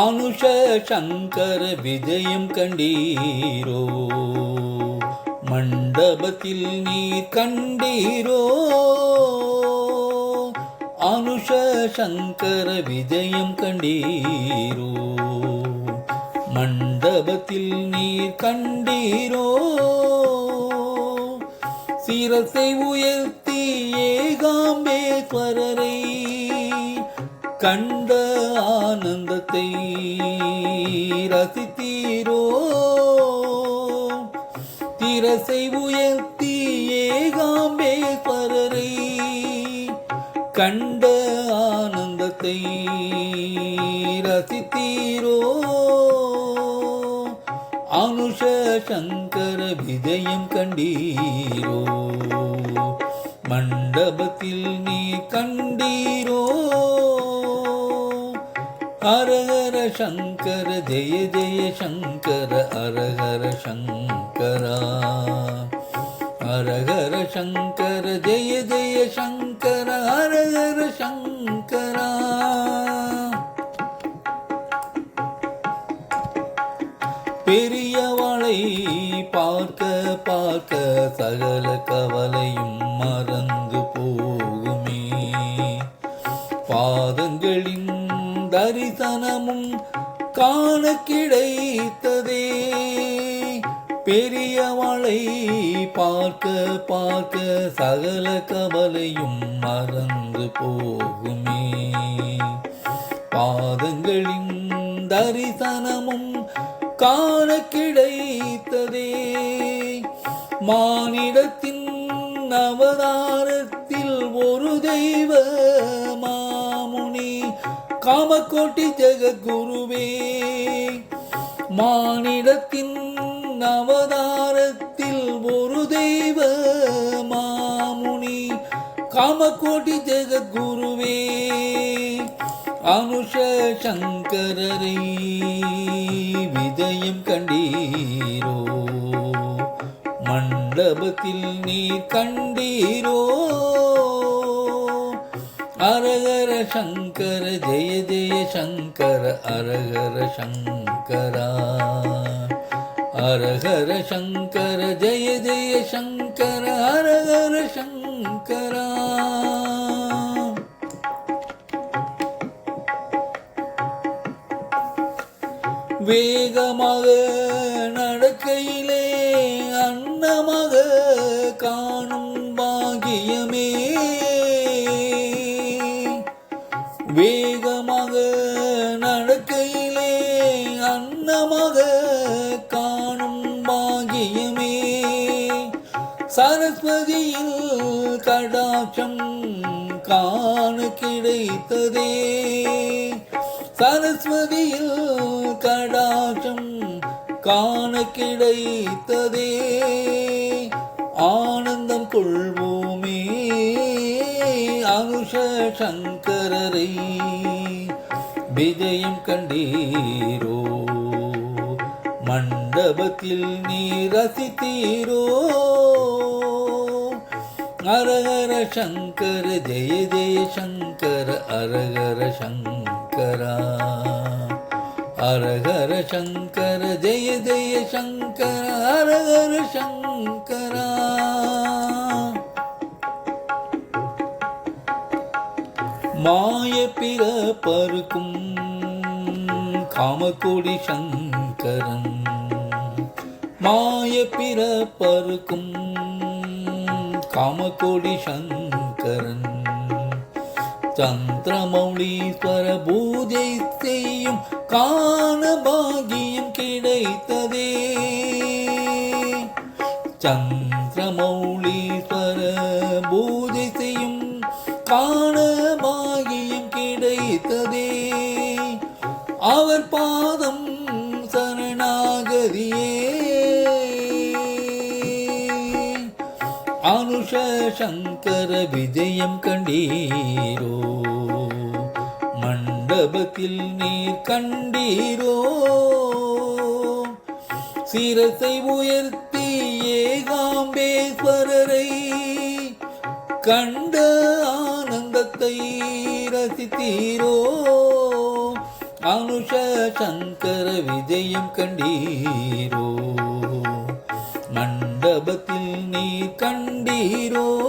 அனுஷ சங்கர விஜயம் கண்டீரோ? மண்டபத்தில் நீர் கண்டீரோ? அனுஷ சங்கர விஜயம் கண்டீரோ? மண்டபத்தில் நீர் கண்டீரோ? சிரசை உயர்த்தி ஏகாம்பேஸ்வரரை கண்ட ஆனந்தத்தை ரசித்தீரோ? திரசை உயர்த்தி ஏகாம்பேஸ்வரரை கண்ட ஆனந்தத்தை ரசித்தீரோ? அனுஷ சங்கர விஜயம் கண்டீரோ? மண்டபத்தில் நீ கண்டீரோ? ஹரஹர சங்கர ஜெய ஜெய சங்கர ஹரஹர சங்கரா ஹரஹர சங்கர ஜெய ஜெய சங்கர ஹரஹர சங்கரா பெரியவளை பார்க்க பார்க்க சகல கவலையும் மறந்து போ தரிசனமும் காண கிடைத்ததே. பெரியவளை பார்க்க பார்க்க சகல கவலையும் மறந்து போகுமே. பாதங்களின் தரிசனமும் காண கிடைத்ததே. மானிடத்தின் அவதாரத்தில் ஒரு தெய்வ காமக்கோட்டி ஜெககுருவே மானிடத்தின் அவதாரத்தில் ஒரு தெய்வ மாமுனி காமக்கோட்டி ஜெகத்குருவே அனுஷ சங்கரரை விஜயம் கண்டீரோ மண்டபத்தில் நீர் கண்டீரோ. அரகர சங்கர ஜெய ஜெய சங்கர அரகர சங்கரா அரகர சங்கர ஜெய ஜெய சங்கர அரகர சங்கரா வேகமாக அன்னமாக காணும் பாகியமே. சரஸ்வதியில் கடாட்சம் காண கிடைத்ததே. சரஸ்வதியில் கடாட்சம் காண கிடைத்ததே. ஆனந்தம் கொள்வோமே அனுஷ சங்கரரை. விஜயம் கண்டீரோ. மண்டபத்தில் நீ ரசித்தீரோ அரகர சங்கர ஜெய ஜெய சங்கர அரகர சங்கரா. அரகர சங்கர ஜெய ஜெய சங்கர அரகர சங்கரா. மாய பிற பருக்கும் காமக்கோடி சங்கரன். மாய பிறப்பருக்கும் காமகோடி சங்கரன். சந்திரமௌலீஸ்வர பூஜை செய்யும் காண பாகியம் கிடைத்ததே. சந்திரமௌலீஸ்வர பூஜை செய்யும் காண பாகியம் கிடைத்ததே. அவர் பாதம் சரணாகதியே. சங்கர விஜயம் கண்டீரோ? மண்டபத்தில் நீர் கண்டீரோ? சிரசை உயர்த்தி ஏகாம்பேஸ்வரரை கண்ட ஆனந்தத்தை ரசித்தீரோ? அனுஷ சங்கர விஜயம் கண்டீரோ? மண்டபத்தில் நீர் கண்டீரோ